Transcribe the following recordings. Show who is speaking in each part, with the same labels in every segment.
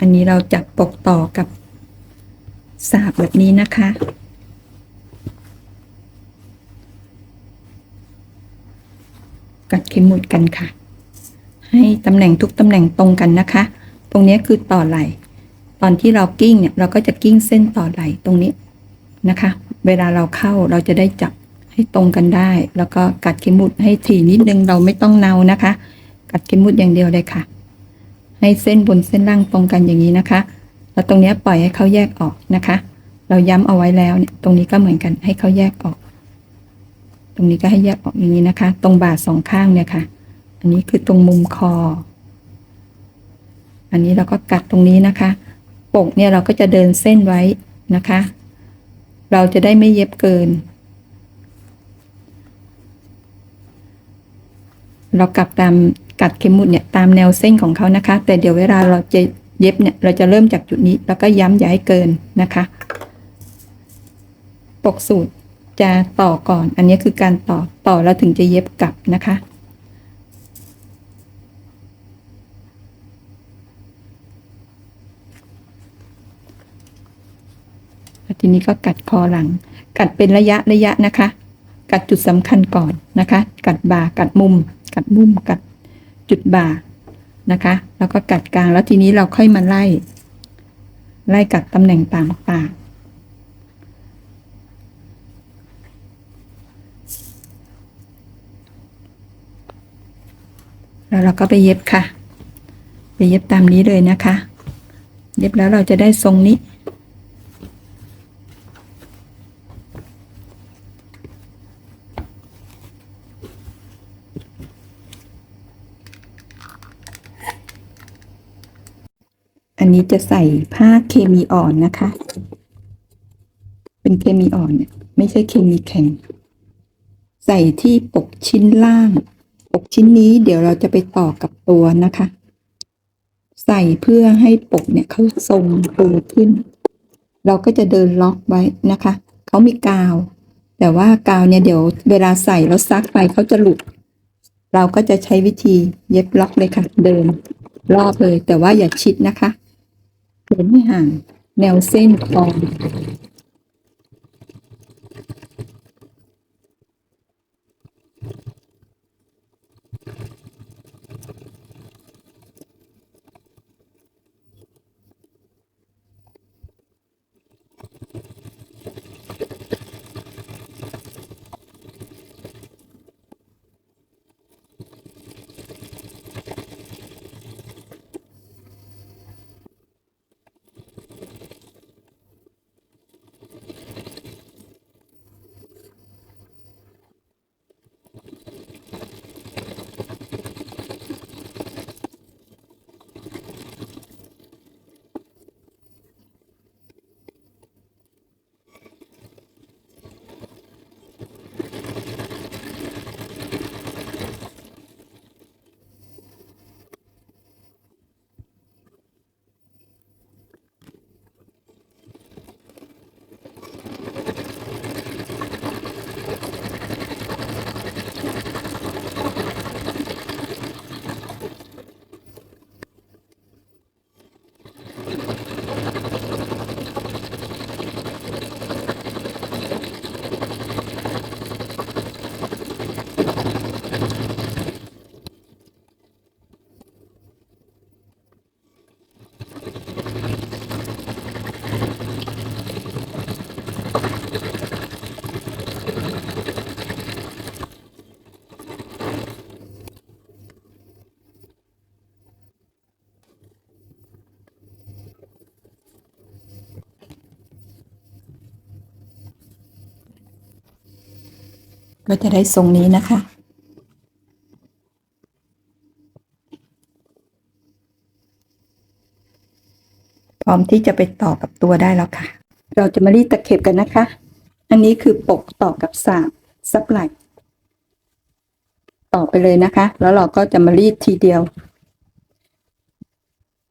Speaker 1: อันนี้เราจะปกต่อกับสาบแบบนี้นะคะ กัดเข็มหมุดกันค่ะ ให้ตำแหน่งทุกตำแหน่งตรงกันนะคะ ตรงนี้คือต่อไหล ตอนที่เรากิ้งเนี่ยเราก็จะกิ้งเส้นต่อไหลตรงนี้นะคะ เวลาเราเข้าเราจะได้จับให้ตรงกันได้ แล้วก็กัดเข็มหมุดให้ถี่นิดนึงเราไม่ต้องเนานะคะ กัดเข็มหมุดอย่างเดียวเลยค่ะ ให้เส้นบนเส้นล่างตรงกันอย่างนี้นะคะ แล้วตรงนี้ปล่อยให้เขาแยกออกนะคะ เราย้ำเอาไว้แล้วเนี่ยตรงนี้ก็เหมือนกันให้เขาแยกออก ตรงนี้ก็ให้แยกออกอย่างนี้นะคะ ตรงบ่าสองข้างเนี่ยค่ะ อันนี้คือตรงมุมคอ อันนี้เราก็กัดตรงนี้นะคะ ปกเนี่ยเราก็จะเดินเส้นไว้นะคะ เราจะได้ไม่เย็บเกิน เรากลับตาม กัดเข็มหมุดเนี่ยตามแนวเส้นของเขานะคะ แต่เดี๋ยวเวลาเราจะเย็บเนี่ยเราจะเริ่มจากจุดนี้ แล้วก็ย้ำอย่าให้เกินนะคะ ปกสูตรจะต่อก่อน อันนี้คือการต่อต่อแล้วถึงจะเย็บกลับนะคะ ทีนี้ก็กัดคอหลัง กัดเป็นระยะระยะนะคะ กัดจุดสำคัญก่อนนะคะ กัดบ่ากัดมุม กัดมุมกัด จุดบ่านะคะ แล้วก็กัดกลางแล้วทีนี้เราค่อยมาไล่ ไล่กัดตำแหน่งต่างๆแล้วเราก็ไปเย็บค่ะ ไปเย็บตามนี้เลยนะคะ เย็บแล้วเราจะได้ทรงนี้ อันนี้จะใส่ผ้าเคมีอ่อนนะคะ เป็นเคมีอ่อนเนี่ยไม่ใช่เคมีแข็ง ใส่ที่ปกชิ้นล่าง ปกชิ้นนี้เดี๋ยวเราจะไปต่อกับตัวนะคะ ใส่เพื่อให้ปกเนี่ยเขาทรงตัวขึ้น เราก็จะเดินล็อกไว้นะคะ เขามีกาว แต่ว่ากาวเนี่ยเดี๋ยวเวลาใส่แล้วซักไปเขาจะหลุด เราก็จะใช้วิธีเย็บล็อกเลยค่ะ เดินรอบเลยแต่ว่าอย่าชิดนะคะ เว้นไม่ห่างแนวเส้นคอ ก็จะได้ทรงนี้นะคะ พร้อมที่จะไปต่อกับตัวได้แล้วค่ะ เราจะมารีดตะเข็บกันนะคะ อันนี้คือปกต่อกับสามซับไหลต่อไปเลยนะคะ แล้วเราก็จะมารีดทีเดียว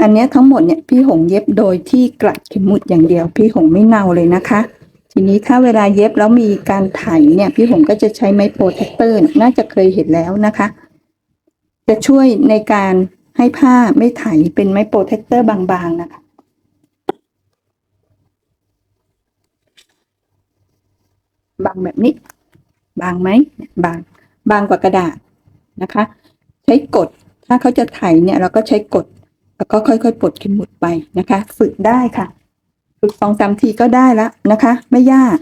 Speaker 1: อันเนี้ยทั้งหมดเนี่ยพี่หงเย็บโดยที่กลัดเข็มหมุดอย่างเดียว พี่หงไม่เนาเลยนะคะ ทีนี้ถ้าเวลาเย็บแล้วมีการไถเนี่ยพี่หงก็จะใช้ไม้โปรเทคเตอร์น่าจะเคยเห็นแล้วนะคะ จะช่วยในการให้ผ้าไม่ไถเป็นไม้โปรเทคเตอร์บางๆนะคะบางแบบนี้ บางไหมบางบางกว่ากระดาษนะคะ ใช้กดถ้าเขาจะไถเนี่ยเราก็ใช้กดแล้วก็ค่อยๆปลดเข็มหมุดไปนะคะ ฝึกได้ค่ะ ฝึกสองสามทีก็ได้แล้วนะคะ ไม่ยาก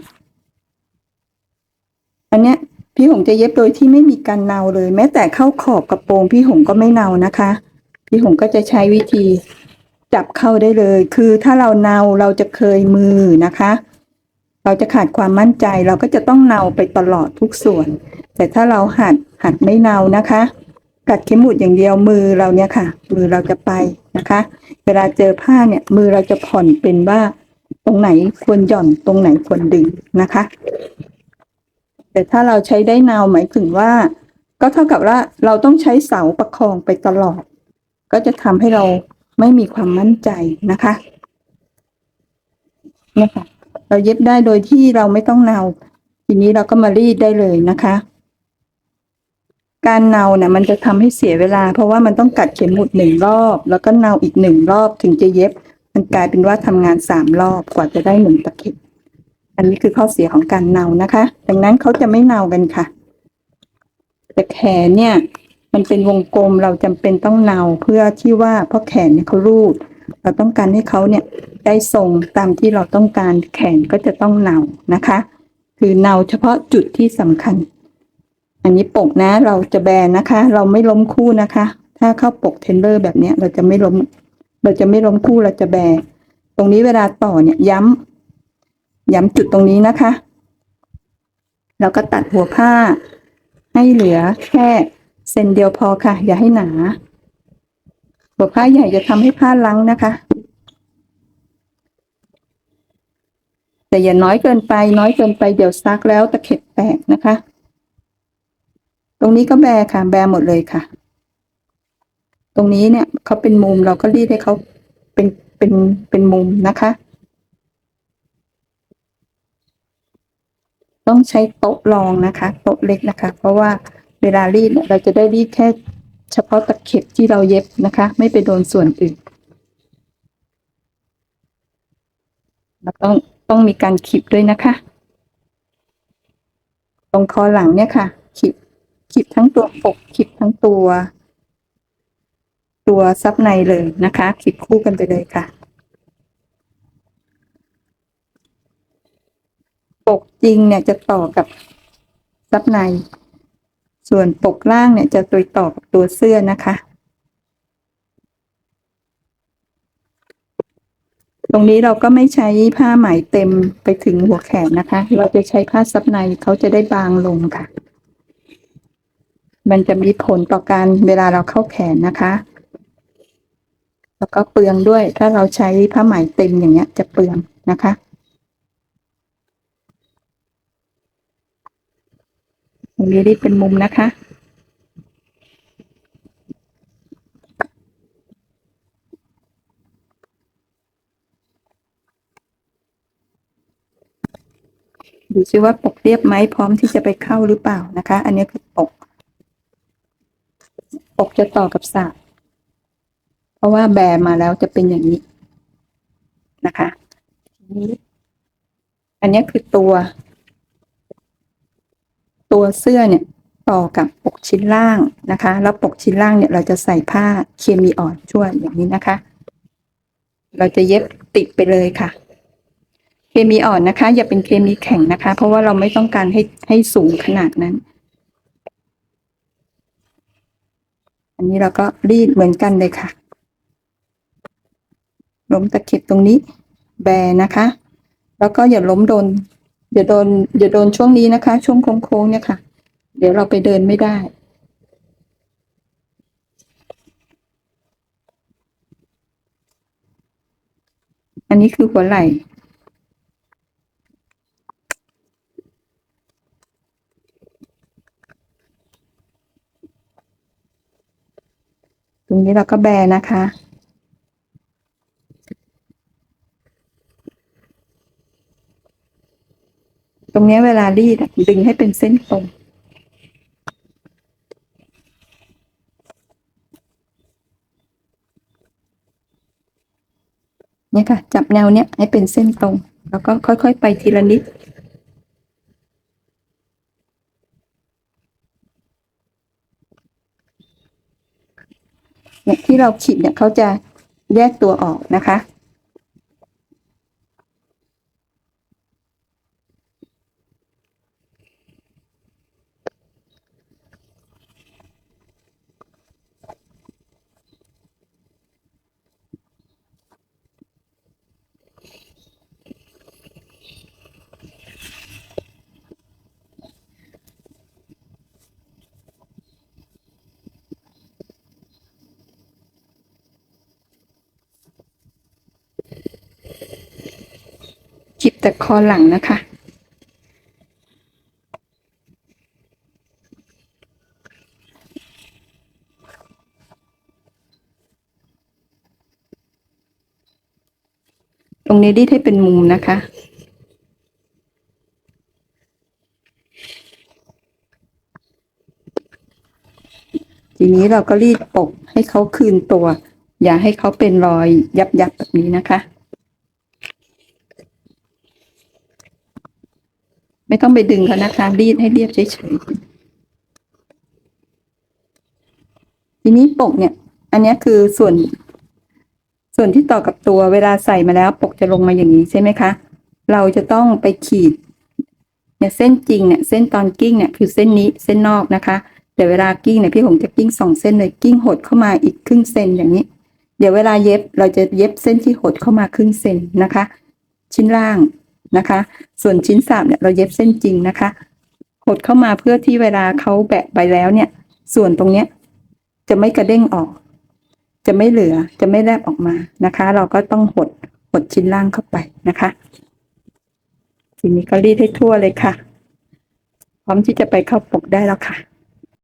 Speaker 1: อันเนี้ยพี่หงจะเย็บโดยที่ไม่มีการเนาเลย แม้แต่เข้าขอบกระโปรงพี่หงก็ไม่เนานะคะ พี่หงก็จะใช้วิธีจับเข้าได้เลย คือถ้าเราเนาเราจะเคยมือนะคะ เราจะขาดความมั่นใจเราก็จะต้องเนาไปตลอดทุกส่วน แต่ถ้าเราหัดหัดไม่เนานะคะ กัดเข็มหมุดอย่างเดียวมือเราเนี่ยค่ะ มือเราจะไปนะคะ เวลาเจอผ้าเนี่ยมือเราจะผ่อนเป็นว่า รงไหนควรหย่อนตรงไหนควรดึงนะคะ แต่ถ้าเราใช้ได้นาหมายถึงว่า ก็เท่ากับว่าเราต้องใช้เสาประคองไปตลอด ก็จะทำให้เราไม่มีความมั่นใจนะคะนี่ค่ะเราเย็บได้โดยที่เราไม่ต้องเนาทีนี้เราก็มารีดได้เลยนะคะ การเนาเนี่ยมันจะทำให้เสียเวลา เพราะว่ามันต้องกัดเข็มหมุดหนึ่งรอบ แล้วก็เนาอีกหนึ่งรอบถึงจะเย็บ มันกลายเป็นว่าทำงานสามรอบกว่าจะได้หนึ่งตะเข็บอันนี้คือข้อเสียของการเนานะคะ ดังนั้นเขาจะไม่เนากันค่ะ แต่แขนเนี่ย มันเป็นวงกลมเราจำเป็นต้องเนาเพื่อที่ว่าเพราะแขนเนี่ยเขารูด เราต้องการให้เขาเนี่ยได้ทรงตามที่เราต้องการแขนก็จะต้องเนานะคะ คือเนาเฉพาะจุดที่สำคัญ อันนี้ปกนะ เราจะแบนนะคะ เราไม่ล้มคู่นะคะ ถ้าเข้าปกเทนเลอร์แบบนี้เราจะไม่ล้ม เราจะไม่ล้มคู่เราจะแบนตรงนี้เวลาต่อเนี่ยย้ำย้ำจุดตรงนี้นะคะ แล้วก็ตัดหัวผ้า ให้เหลือแค่เซนเดียวพอค่ะ อย่าให้หนา หัวผ้าใหญ่จะทำให้ผ้าลังนะคะ แต่อย่าน้อยเกินไป น้อยเกินไปเดี๋ยวซักแล้วตะเข็บแตกนะคะ ตรงนี้ก็แบค่ะ แบหมดเลยค่ะ ตรงนี้เนี่ยเขาเป็นมุมเราก็รีดให้เขาเป็นเป็นเป็นมุมนะคะ ต้องใช้โต๊ะรองนะคะ โต๊ะเล็กนะคะ เพราะว่าเวลารีดเราจะได้รีดแค่เฉพาะตะเข็บที่เราเย็บนะคะ ไม่ไปโดนส่วนอื่นแล้วต้องต้องมีการขีบด้วยนะคะ ตรงคอหลังเนี่ยค่ะขีบขีบทั้งตัวปกขีบทั้งตัว ตัวซับในเลยนะคะขีบคู่กันไปเลยค่ะ ปกจริงเนี่ยจะต่อกับซับใน ส่วนปกล่างเนี่ยจะตัวต่อกับตัวเสื้อนะคะตรงนี้เราก็ไม่ใช้ผ้าไหมเต็มไปถึงหัวแขนนะคะ เราจะใช้ผ้าซับในเขาจะได้บางลงค่ะ มันจะมีผลต่อการเวลาเราเข้าแขนนะคะ แล้วก็เปลืองด้วย ถ้าเราใช้ผ้าไหมเต็มอย่างเงี้ย จะเปลืองนะคะ ตรงนี้รีดเป็นมุมนะคะ ดูซิว่าปกเรียบไหมพร้อมที่จะไปเข้าหรือเปล่านะคะ อันนี้คือปก ปกจะต่อกับสาก เพราะว่าแบมาแล้วจะเป็นอย่างนี้นะคะทีนี้อันนี้คือตัว ตัวเสื้อเนี่ยต่อกับปกชิ้นล่างนะคะ แล้วปกชิ้นล่างเนี่ยเราจะใส่ผ้าเคมีอ่อนช่วยอย่างนี้นะคะ เราจะเย็บติดไปเลยค่ะ เคมีอ่อนนะคะ อย่าเป็นเคมีแข็งนะคะ เพราะว่าเราไม่ต้องการให้ให้สูงขนาดนั้น อันนี้เราก็รีดเหมือนกันเลยค่ะ ล้มตะเข็บตรงนี้ แบนะคะ แล้วก็อย่าล้มโดนอย่าโดนอย่าโดนช่วงนี้นะคะ ช่วงโค้งๆเนี่ยค่ะ เดี๋ยวเราไปเดินไม่ได้อันนี้คือหัวไหล่ตรงนี้เราก็แบนะคะ รงนี้เวลารีดดึงให้เป็นเส้นตรงเนี่ยค่ะ จับแนวเนี้ยให้เป็นเส้นตรง แล้วก็ค่อยๆ ไปทีละนิด เนี่ยที่เราขีดเนี่ยเขาจะแยกตัวออกนะคะ ขีดแต่คอหลังนะคะ ตรงนี้รีให้เป็นมุมนะคะทีนี้เราก็รีดปกให้เขาคืนตัว อย่าให้เขาเป็นรอยยับยับๆแบบนี้นะคะ ไม่ต้องไปดึงเขานะคะรีดให้เรียบเฉยๆทีนี้ปกเนี่ย อันนี้คือส่วน ส่วนที่ต่อกับตัวเวลาใส่มาแล้วปกจะลงมาอย่างนี้ใช่ไหมคะ เราจะต้องไปขีดเนี่ยเส้นจริงเนี่ยเส้นตอนกิ้งเนี่ยคือเส้นนี้เส้นนอกนะคะแต่เวลากิ้งเนี่ยพี่ผมจะกิ้งสองเส้นเลยกิ้งหดเข้ามาอีกครึ่งเซนอย่างนี้ เดี๋ยวเวลาเย็บเราจะเย็บเส้นที่หดเข้ามาครึ่งเซนนะคะ ชิ้นล่าง นะคะ ส่วนชิ้นสามเนี่ยเราเย็บเส้นจริงนะคะหดเข้ามาเพื่อที่เวลาเขาแบะไปแล้วเนี่ย ส่วนตรงเนี้ยจะไม่กระเด้งออก จะไม่เหลือจะไม่แลบออกมานะคะ เราก็ต้องหดหดชิ้นล่างเข้าไปนะคะ ทีนี้ก็รีดให้ทั่วเลยค่ะ พร้อมที่จะไปเข้าปกได้แล้วค่ะ